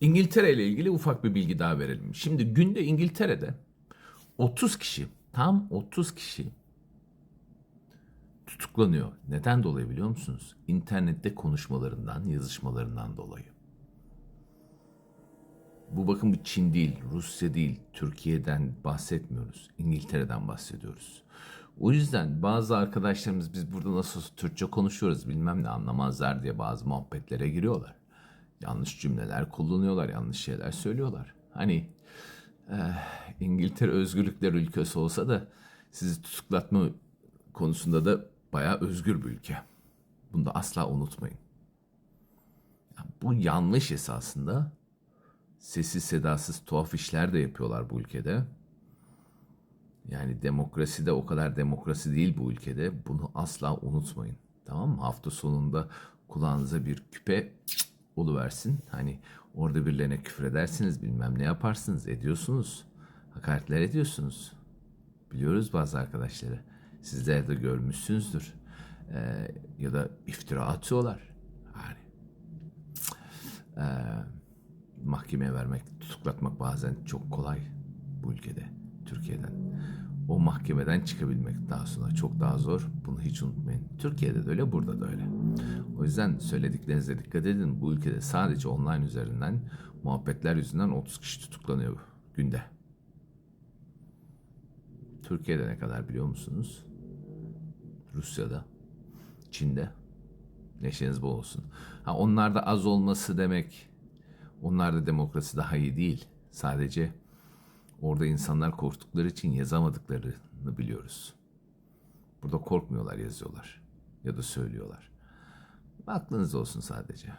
İngiltere ile ilgili ufak bir bilgi daha verelim. Şimdi günde İngiltere'de 30 kişi, tam 30 kişi tutuklanıyor. Neden dolayı biliyor musunuz? İnternette konuşmalarından, yazışmalarından dolayı. Bu bakın bu Çin değil, Rusya değil, Türkiye'den bahsetmiyoruz. İngiltere'den bahsediyoruz. O yüzden bazı arkadaşlarımız biz burada nasıl Türkçe konuşuyoruz bilmem ne anlamazlar diye bazı muhabbetlere giriyorlar. Yanlış cümleler kullanıyorlar, yanlış şeyler söylüyorlar. Hani eh, İngiltere özgürlükler ülkesi olsa da sizi tutuklatma konusunda da bayağı özgür bir ülke. Bunu da asla unutmayın. Bu yanlış esasında. Sessiz sedasız tuhaf işler de yapıyorlar bu ülkede. Yani demokrasi de o kadar demokrasi değil bu ülkede. Bunu asla unutmayın. Tamam mı? Hafta sonunda kulağınıza bir küpe oluversin. Hani orada birilerine küfür edersiniz bilmem ne yaparsınız ediyorsunuz. Hakaretler ediyorsunuz. Biliyoruz bazı arkadaşları. Sizler de görmüşsünüzdür. Ee, ya da iftira atıyorlar. Yani ee, mahkemeye vermek, tutuklatmak bazen çok kolay bu ülkede, Türkiye'den. O mahkemeden çıkabilmek daha sonra çok daha zor. Bunu hiç unutmayın. Türkiye'de de öyle, burada da öyle. O yüzden söylediklerinize dikkat edin. Bu ülkede sadece online üzerinden muhabbetler yüzünden 30 kişi tutuklanıyor günde. Türkiye'de ne kadar biliyor musunuz? Rusya'da, Çin'de. Neşeniz bol olsun. Ha, onlarda az olması demek, onlarda demokrasi daha iyi değil. Sadece orada insanlar korktukları için yazamadıklarını biliyoruz. Burada korkmuyorlar yazıyorlar ya da söylüyorlar. Aklınızda olsun sadece.